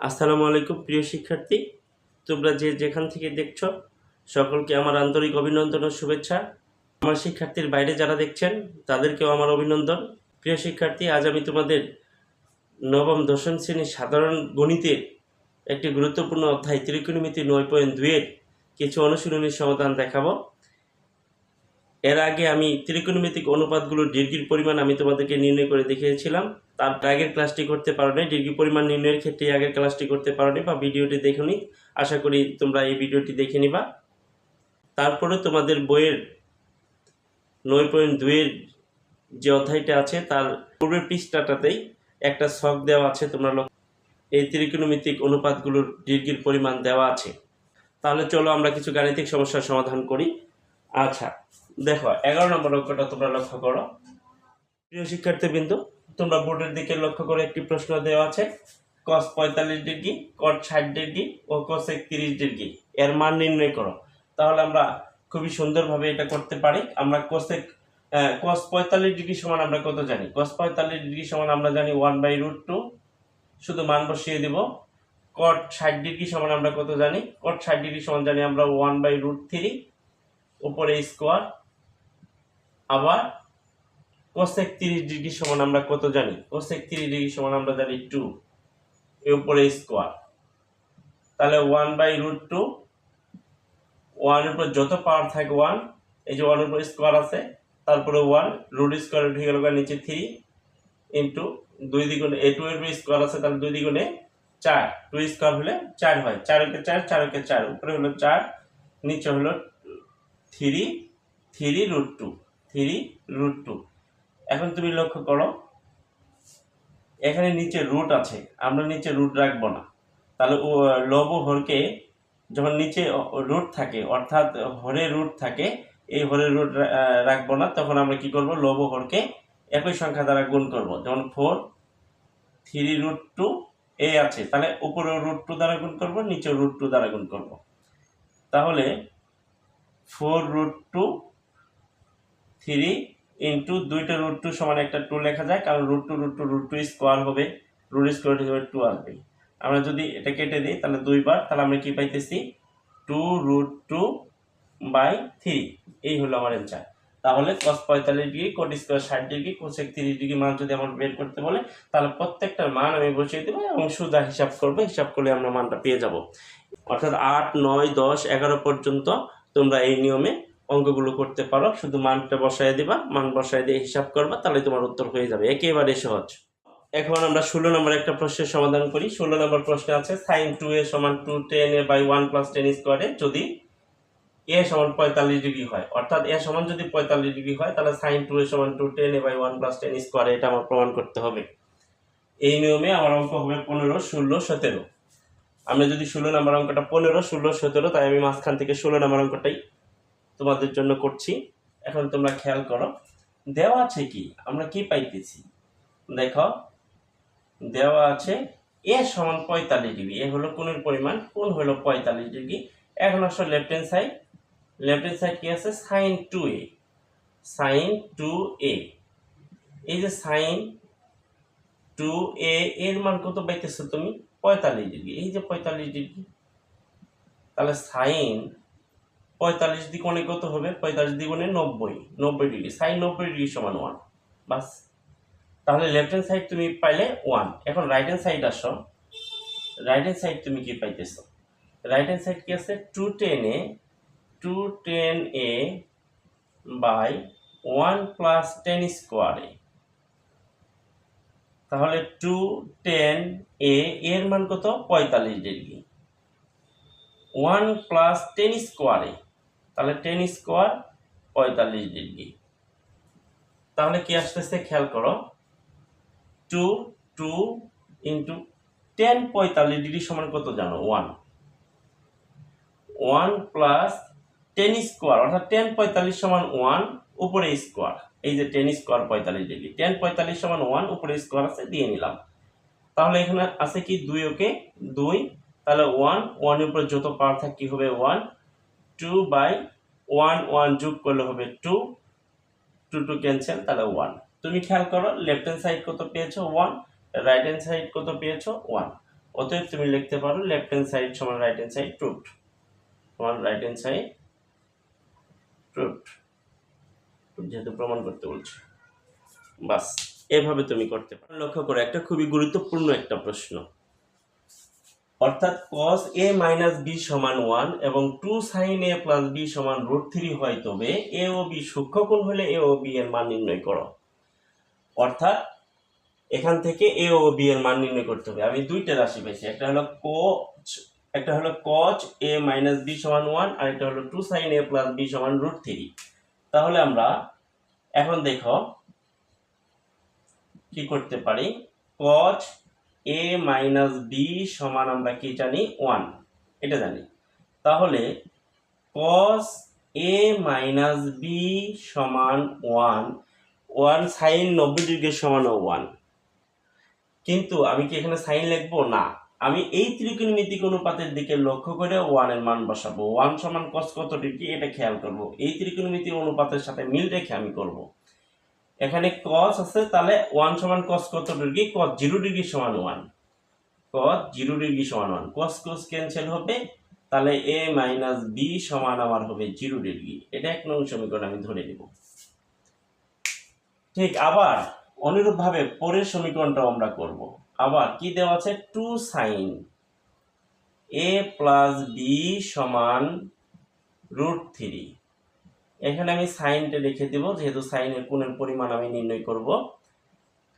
আসসালামু আলাইকুম, প্রিয় শিক্ষার্থী। তোমরা যে যেখান থেকে দেখছ, সকলকে আমার আন্তরিক অভিনন্দন ও শুভেচ্ছা। আমার শিক্ষার্থীর বাইরে যারা দেখছেন, তাদেরকেও আমার অভিনন্দন। প্রিয় শিক্ষার্থী, আজ আমি তোমাদের নবম, দশম শ্রেণির সাধারণ গণিতের একটি গুরুত্বপূর্ণ অধ্যায়, ত্রিকোণমিতি নয় পয়েন্ট দুইয়ের কিছু অনুশীলনীর সমাধান দেখাবো। এর আগে আমি ত্রিকোণমিতিক অনুপাতগুলোর ডিগ্রির পরিমাণ আমি তোমাদেরকে নির্ণয় করে দেখিয়েছিলাম। তার আগের ক্লাসটি করতে পারো পারোনি ডিগ্রি পরিমাণ নির্ণয়ের ক্ষেত্রে আগের ক্লাসটি করতে পারোনি বা ভিডিওটি দেখোনি আশা করি তোমরা এই ভিডিওটি দেখে নিবা। তারপরে তোমাদের বইয়ের নয় পয়েন্ট দুইয়ের যে অধ্যায়টা আছে, তার পূর্বের পৃষ্ঠাটাতেই একটা ছক দেওয়া আছে, তোমরা এই ত্রিকোণমিতিক অনুপাতগুলোর ডিগ্রির পরিমাণ দেওয়া আছে। তাহলে চলো আমরা কিছু গাণিতিক সমস্যার সমাধান করি। আচ্ছা দেখো, এগারো নম্বর অঙ্কটা তোমরা লক্ষ্য করো। প্রিয় শিক্ষার্থী বিন্দু তোমরা বোর্ডের দিকে লক্ষ্য করে একটি প্রশ্ন দেওয়া আছে। কস পঁয়তাল্লিশ ডিগ্রি কট ষাট ডিগ্রি ও কস একত্রিশ ডিগ্রি, এর মান নির্ণয় করো। তাহলে আমরা খুবই সুন্দরভাবে এটা করতে পারি। আমরা কোসেক কস পঁয়তাল্লিশ ডিগ্রি সমান আমরা কত জানি? কস পঁয়তাল্লিশ ডিগ্রি সমান আমরা জানি ওয়ান বাই রুট টু শুধু মান বসিয়ে দিব। কট ষাট ডিগ্রি সমান আমরা কত জানি? কট ষাট ডিগ্রি সমান জানি আমরা ওয়ান বাই রুট থ্রি উপরে স্কোয়ার আবার কোসেক তিরিশ ডিগ্রি সমান আমরা কত জানি? কোসেক তিরিশ ডিগ্রি সমান আমরা জানি টু এর উপরে স্কোয়ার তাহলে ওয়ান বাই রুট টু ওয়ানের উপর যত পাওয়ার থাকে ওয়ান এই যে ওয়ানের উপর স্কোয়ার আছে, তারপরে ওয়ান রুট স্কোয়ার উঠে গেল নিচে থ্রি ইন্টু দুই দ্বিগুণে এ টু এর উপর স্কোয়ার আছে, তাহলে দুই দ্বিগুণে চার। টু স্কোয়ার হলে চার হয়। চারকে চার চারকে চার। উপরে হলো চার, নিচে হলো three three root two three root two. এখন তুমি লক্ষ্য করো, এখানে নিচে রুট আছে, আমরা নিচে রুট রাখব না। তাহলে ও, লব হরকে যখন নিচে রুট থাকে, অর্থাৎ হরে রুট থাকে, এই হরে রুট রাখব না, তখন আমরা কি করব, লব হরকে একই সংখ্যা দ্বারা গুণ করব। যেমন ফোর, থ্রি রুট টু, এ আছে, তাহলে উপরে রুট টু দ্বারা গুণ করব নিচে রুট টু দ্বারা গুণ করব। তাহলে four root two three into দুইটা রুট টু সমান একটা টু লেখা যায়, কারণ root two root two root two square হবে, রুট স্কোয়ার হিসেবে টু আসবে আমরা যদি এটা কেটে দিই, তাহলে দুইবার, তাহলে আমরা কি পাইতেছি? Two root two by three. এই হলো আমার অ্যান্সার তাহলে কস পঁয়তাল্লিশ ডিগ্রি কোট স্কোয়ার ষাট ডিগ্রি কোস একত্রিশ ডিগ্রি মান যদি আমার বের করতে বলে, তাহলে প্রত্যেকটার মান আমি বসিয়ে দেবো এবং সোজা হিসাব করব, হিসাব করলে আমরা মানটা পেয়ে যাব। অর্থাৎ আট, নয়, দশ, এগারো পর্যন্ত তোমরা এই নিয়মে অঙ্কগুলো করতে পারো, শুধু মানটা বসায় দিবা, মান বসায় দিয়ে হিসাব করবা, তাহলে তোমার উত্তর হয়ে যাবে। একেবারে সহজ। এখন আমরা ষোলো নম্বর একটা প্রশ্নের সমাধান করি। ষোলো নম্বর প্রশ্নে আছে সাইন টু এ সমান two tan A by one plus tan স্কোয়ারে যদি এ সমান পঁয়তাল্লিশ ডিগ্রি হয়, অর্থাৎ এ সমান যদি পঁয়তাল্লিশ ডিগ্রি হয়, তাহলে সাইন টু এ সমান two tan A by one plus tan স্কোয়ারে এটা আমার প্রমাণ করতে হবে। এই নিয়মে আমার অঙ্ক হবে পনেরো, ষোলো, সতেরো। আমরা যদি ষোলো নম্বর অঙ্কটা পনেরো, ষোলো, সতেরো, তাই আমি মাঝখান থেকে ষোলো নম্বর অঙ্কটাই তোমাদের জন্য করছি। এখন তোমরা খেয়াল করো, দেওয়া আছে কি? আমরা কি পাইতেছি? দেখো, দেওয়া আছে এ সমান পঁয়তাল্লিশ ডিগ্রি। এ হলো কোণের পরিমাণ, কোণ হলো পঁয়তাল্লিশ ডিগ্রি। এখন আসলে left hand side left hand side কি আছে? Sine two A sine two A এই যে সাইন টু এ এর মান কত পাইতেছো তুমি? পঁয়তাল্লিশ ডিগ্রি। এই যে পঁয়তাল্লিশ ডিগ্রি। তাহলে সাইন পঁয়তাল্লিশ দ্বিগুণে কত হবে? পঁয়তাল্লিশ দ্বিগুণে নব্বই নব্বই ডিগ্রি, সাইন নব্বই ডিগ্রি সমান ওয়ান বাস। তাহলে লেফট হ্যান্ড সাইড তুমি পাইলে ওয়ান এখন রাইট হ্যান্ড সাইড আসো। রাইট হ্যান্ড সাইড তুমি কি পাইতেছো? রাইট হ্যান্ড সাইড কি আছে? Two tan A two tan A by one plus tan স্কোয়ারে তাহলে টু টেন এ, এর মান কত? পঁয়তাল্লিশ ডিগ্রি। ওয়ান প্লাস টেন স্কোয়ারে তাহলে টেন স্কোয়ার পঁয়তাল্লিশ ডিগ্রি। তাহলে কি আসতেছে খেয়াল করো টু টু ইন্টু টেন পঁয়তাল্লিশ ডিগ্রি সমান কত জানো? One one plus tan square অর্থাৎ টেন পঁয়তাল্লিশ সমান ওয়ান উপরে স্কোয়ার এই যে টেন স্কোয়ার পঁয়তাল্লিশ ডিগ্রি টেন পঁয়তাল্লিশ সমান ওয়ান উপরে স্কোয়ার আছে, দিয়ে নিলাম। তাহলে এখানে আছে কি দুই, ওকে? দুই। তাহলে ওয়ান ওয়ানের উপরে যত পাওয়ার থাকে কি হবে? One two by one one যোগ করলে হবে টু টু টু ক্যান্সেল তাহলে ওয়ান তুমি খেয়াল করো লেফট হ্যান্ড সাইড কত পেয়েছ? ওয়ান রাইট হ্যান্ড সাইড কত পেয়েছ? ওয়ান অতএব তুমি লিখতে পারো লেফট হ্যান্ড সাইড সমান রাইট হ্যান্ড সাইড ট্রুথ সমান রাইট হ্যান্ড সাইড ট্রুথ যেহেতু প্রমাণ করতে বলছে। বাস, এভাবে তুমি করতে পারো। লক্ষ্য করো, একটা খুবই গুরুত্বপূর্ণ একটা প্রশ্ন। অর্থাৎ cos a মাইনাস বি সমান ওয়ান এবং two sine A plus B সমান রুট থ্রি হয়, তবে এ ও বি সূক্ষ্মকোণ হলে এ ও বি এর মান নির্ণয় করো। অর্থাৎ এখান থেকে এ ও বি এর মান নির্ণয় করতে হবে। আমি দুইটা রাশি পেয়েছি, একটা হলো কোচ একটা হলো কচ এ মাইনাস বি সমান ওয়ান আর একটা হলো two sine A plus B সমান রুট থ্রি তাহলে আমরা এখন দেখো কি করতে পারি? কচ এ মাইনাস বি সমান আমরা কি জানি? ওয়ান এটা জানি। তাহলে কস এ মাইনাস বি সমান ওয়ান ওয়ান সাইন নব্বই ডিগ্রির সমান ওয়ান কিন্তু আমি কি এখানে সাইন লিখব? না। আমি এই ত্রিকোণমিতিক অনুপাতের দিকে লক্ষ্য করে ওয়ানের মান বসাবো। ওয়ান সমান কস কত ডিগ্রি? এটা খেয়াল করব। এই ত্রিকোণমিতিক অনুপাতের সাথে মিল রেখে আমি করব। এখানে কস আছে, তাহলে ওয়ান সমান কস কত ডিগ্রি? কস জিরো ডিগ্রি সমান ওয়ান কস জিরো ডিগ্রি সমান ওয়ান কস কস ক্যান্সেল হবে, তাহলে এ মাইনাস বি সমান আমার হবে জিরো ডিগ্রি। এটা এক নং সমীকরণ, আমি ধরে নিব। ঠিক, আবার অনুরূপভাবে পরের সমীকরণটাও আমরা করব। আবার কি দেওয়া আছে? Two sine A plus B সমান রুট থ্রি এখানে আমি সাইনটা লিখে দেব, যেহেতু সাইনের কোণের পরিমাণ আমি নির্ণয় করব।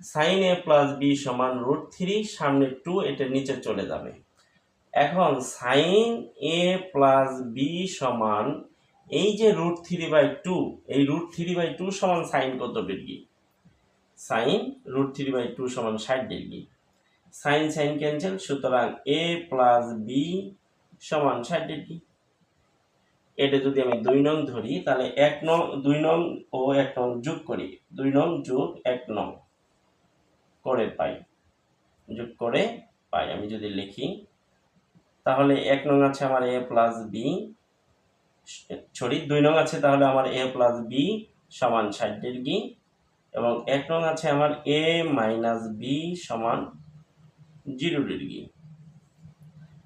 সাইন এ প্লাস বি সমান রুট থ্রি সামনে টু এটা নিচে চলে যাবে। এখন সাইন এ প্লাস বি সমান, এই যে রুট থ্রি বাই টু এই রুট থ্রি বাই টু সমান সাইন কত degree? Sine root three by two সমান ষাট ডিগ্রি। সাইন সাইন ক্যান্সেল সুতরাং এ প্লাস বি সমান ষাট ডিগ্রি। এটা যদি আমি দুই নং ধরি, তাহলে এক নং, দুই নং ও এক নং যোগ করি। দুই নং যোগ এক নং করে পাই। যোগ করে পাই, আমি যদি লিখি। তাহলে এক নং আছে আমার এ প্লাস বি, সরি, দুই নং আছে তাহলে আমার এ প্লাস বি সমান ষাট ডিগ্রি, এবং এক নং আছে আমার এ মাইনাস বি সমান জিরো ডিগ্রি।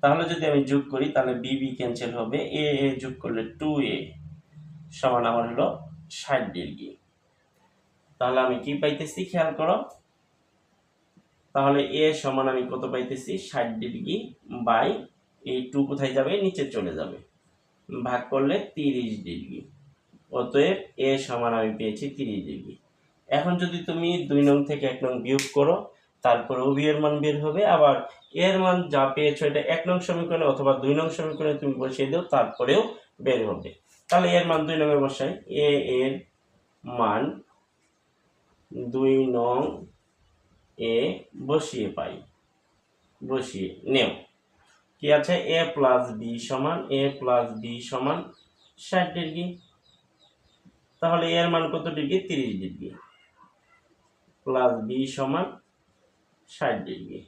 তাহলে যদি আমি যোগ করি, তাহলে বি বি ক্যান্সেল হবে। এ এ যোগ করলে টু এ সমান আমার হলো ষাট ডিগ্রি তাহলে আমি কি পাইতেছি, খেয়াল করো? তাহলে এ সমান আমি কত পাইতেছি? ষাট ডিগ্রি বাই এই টু কোথায় যাবে? নিচে চলে যাবে। ভাগ করলে তিরিশ ডিগ্রি অতএব এ সমান আমি পেয়েছি তিরিশ ডিগ্রি এখন যদি তুমি দুই নং থেকে এক নং বিয়োগ করো তারপরে বি এর মান বের হবে, আবার এর মান যা পেয়েছ এটা এক নং সমীকরণে অথবা দুই নং সমীকরণে তুমি বসিয়ে দাও, তারপরেও বের হবে। তাহলে এর মান দুই নঙে বসাই, এ এর মান দুই নং এ বসিয়ে পাই, বসিয়ে নেও। কি আছে? এ প্লাস বি সমান, এ প্লাস বি সমান ষাট ডিগ্রি। তাহলে এর মান কত ডিগ্রি? তিরিশ ডিগ্রি। প্লাস বি সমান ষাট ডিগ্রি।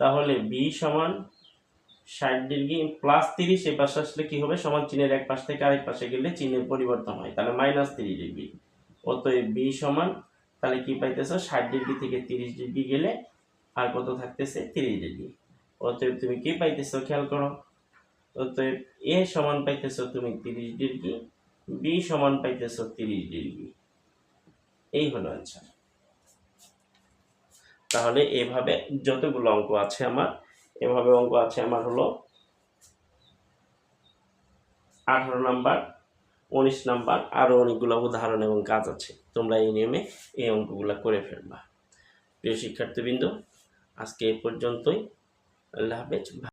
তাহলে বি সমান ষাট ডিগ্রি প্লাস তিরিশ এ পাশে আসলে কি হবে? সমান চিহ্নের এক পাশ থেকে আরেক পাশে গেলে চিহ্নের পরিবর্তন হয়। তাহলে মাইনাস তিরিশ ডিগ্রি। অতএব বি সমান, তাহলে কি পাইতেছো? ষাট ডিগ্রি থেকে তিরিশ ডিগ্রি গেলে আর কত থাকতেছে? তিরিশ ডিগ্রি। অতএব তুমি কি পাইতেছো? খেয়াল করো। অতএব এ সমান পাইতেছো তুমি তিরিশ ডিগ্রি বি সমান পাইতেছো তিরিশ ডিগ্রি। এই হলো অ্যান্সার তাহলে এভাবে যতগুলো অঙ্ক আছে আমার, এভাবে অঙ্ক আছে আমার হলো আঠারো নাম্বার, উনিশ নাম্বার আরও অনেকগুলো উদাহরণ এবং কাজ আছে। তোমরা এই নিয়মে এই অঙ্কগুলো করে ফেলবা। প্রিয় শিক্ষার্থীবৃন্দ, আজকে এ পর্যন্তই। আল্লাহ হাফেজ।